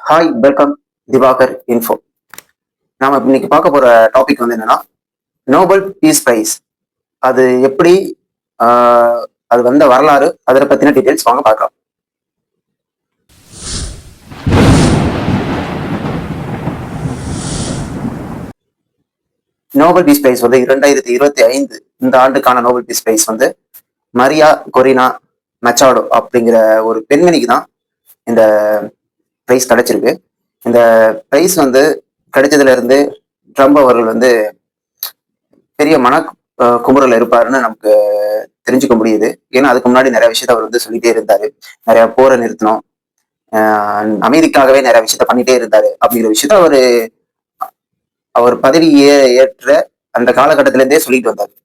Hi welcome Diwakar info நாம இன்னைக்கு பார்க்க போற டாபிக் வந்து என்னன்னா நோபல் பீஸ் பிரைஸ் அது எப்படி அது வந்த வரலாறு அதை பத்தின டீட்டெயில்ஸ் வாங்க பார்க்கலாம். நோபல் பீஸ் பிரைஸ் வந்து இரண்டாயிரத்தி இருபத்தி ஐந்து இந்த ஆண்டுக்கான நோபல் பீஸ் பிரைஸ் வந்து மரியா கொரினா மெச்சாடோ அப்படிங்கிற ஒரு பெண்மணிக்கு தான் இந்த ப்ரைஸ் கிடைச்சிருக்கு. இந்த ப்ரைஸ் வந்து கிடைச்சதுல இருந்து ட்ரம்ப் அவர்கள் வந்து பெரிய மன குமுறல் இருப்பாருன்னு நமக்கு தெரிஞ்சுக்க முடியுது. ஏன்னா அதுக்கு முன்னாடி நிறைய விஷயத்த அவர் வந்து சொல்லிட்டே இருந்தாரு. நிறைய போரை நிறுத்தணும். அமைதிக்காகவே நிறைய விஷயத்த பண்ணிட்டே இருந்தாரு அப்படிங்கிற விஷயத்த அவரு அவர் பதவி ஏ- ஏற்ற அந்த காலகட்டத்திலேருந்தே சொல்லிட்டு வந்தாரு.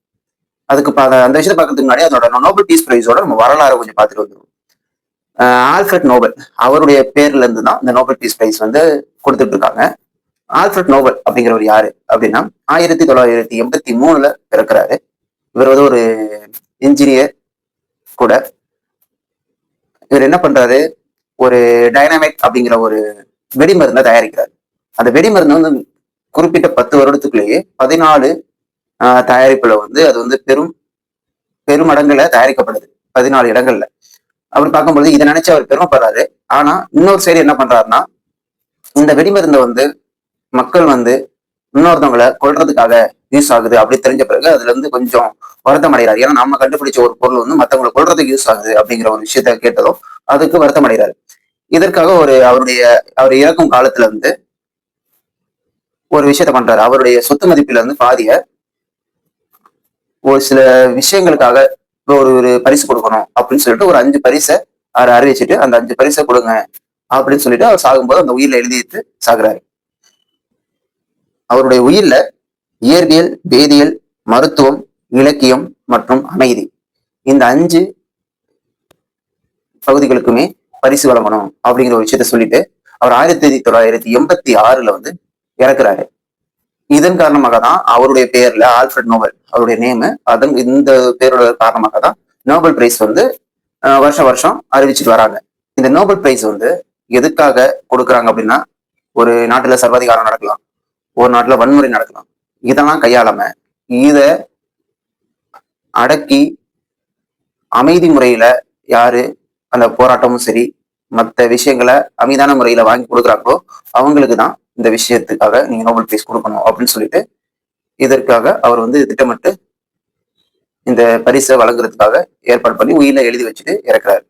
அதுக்கு அந்த- அந்த விஷயத்த பார்க்கறதுக்கு முன்னாடி அதோட நோபல் பீஸ் பிரைஸோட நம்ம வரலாறு கொஞ்சம் பார்த்துட்டு வந்துருவோம். Alfred Nobel. அவருடைய பேர்ல இருந்து தான் இந்த நோபல் பீஸ் பிரைஸ் வந்து கொடுத்துட்டு இருக்காங்க ஆல்ஃபிரட் நோபல் அப்படிங்கிறவர் யாரு அப்படின்னா ஆயிரத்தி தொள்ளாயிரத்தி எண்பத்தி மூணுல பிறக்கிறாரு. இவர் வந்து ஒரு இன்ஜினியர் கூட. இவர் என்ன பண்றாரு? ஒரு டைனாமிக் அப்படிங்கிற ஒரு வெடிமருந்தை தயாரிக்கிறார். அந்த வெடிமருந்து வந்து குறிப்பிட்ட பத்து வருடத்துக்குள்ளேயே பதினாலு ஆஹ் தயாரிப்புல வந்து அது வந்து பெரும் பெருமடங்குல தயாரிக்கப்படுது. பதினாலு இடங்கள்ல. அப்படி பார்க்கும்பொழுது இதை நினைச்சு அவர் பெருமைப்படுறாரு ஆனா இன்னொரு சைடு என்ன பண்றாருன்னா இந்த வெடிமருந்தை வந்து மக்கள் வந்து இன்னொருத்தவங்களை கொல்றதுக்காக யூஸ் ஆகுது அப்படி தெரிஞ்ச பிறகு அதுல இருந்து கொஞ்சம் வருத்தம் அடைகிறார். ஏன்னா நம்ம கண்டுபிடிச்ச ஒரு பொருள் வந்து மத்தவங்களை கொள்றதுக்கு யூஸ் ஆகுது அப்படிங்கிற ஒரு விஷயத்த கேட்டதும் அதுக்கு வருத்தம் அடைகிறாரு. இதற்காக ஒரு அவருடைய அவர் இறக்கும் காலத்துல இருந்து ஒரு விஷயத்த பண்றாரு. அவருடைய சொத்து மதிப்பில இருந்து பாதிய ஒரு சில விஷயங்களுக்காக ஒரு ஒரு பரிசு கொடுக்கணும் அப்படின்னு சொல்லிட்டு ஒரு அஞ்சு பரிசை அவர் அறிவிச்சிட்டு அந்த அஞ்சு பரிசை கொடுங்க அப்படின்னு சொல்லிட்டு அவர் சாகும்போது அந்த உயிரில் எழுதிட்டு சாகுறாரு. அவருடைய உயிர்ல இயற்பியல் வேதியியல் மருத்துவம் இலக்கியம் மற்றும் அமைதி இந்த அஞ்சு பகுதிகளுக்குமே பரிசு வழங்கணும் அப்படிங்கிற ஒரு விஷயத்த சொல்லிட்டு அவர் ஆயிரத்தி தொள்ளாயிரத்தி எண்பத்தி ஆறுல வந்து இறக்குறாரு. இதன் காரணமாக தான் அவருடைய பெயர்ல ஆல்ஃபிரட் நோபல் அவருடைய நேமு அதன் இந்த பேரோட காரணமாக தான் நோபல் பிரைஸ் வந்து வருஷம் வருஷம் அறிவிச்சிட்டு வராங்க. இந்த நோபல் பிரைஸ் வந்து எதுக்காக கொடுக்குறாங்க அப்படின்னா ஒரு நாட்டுல சர்வாதிகாரம் நடக்கலாம். ஒரு நாட்டுல வன்முறை நடக்கலாம். இதெல்லாம் கையாளாம இத அடக்கி அமைதி முறையில யாரு அந்த போராட்டமும் சரி மற்ற விஷயங்களை அமைதியான முறையில வாங்கி கொடுக்குறாங்களோ அவங்களுக்கு தான் இந்த விஷயத்துக்காக நீங்க நோபல் பிரைஸ் கொடுக்கணும் அப்படின்னு சொல்லிட்டு இதற்காக அவர் வந்து திட்டமிட்டு இந்த பரிசை வழங்குறதுக்காக ஏற்பாடு பண்ணி உயிரை எழுதி வச்சுட்டு இறக்குறாரு.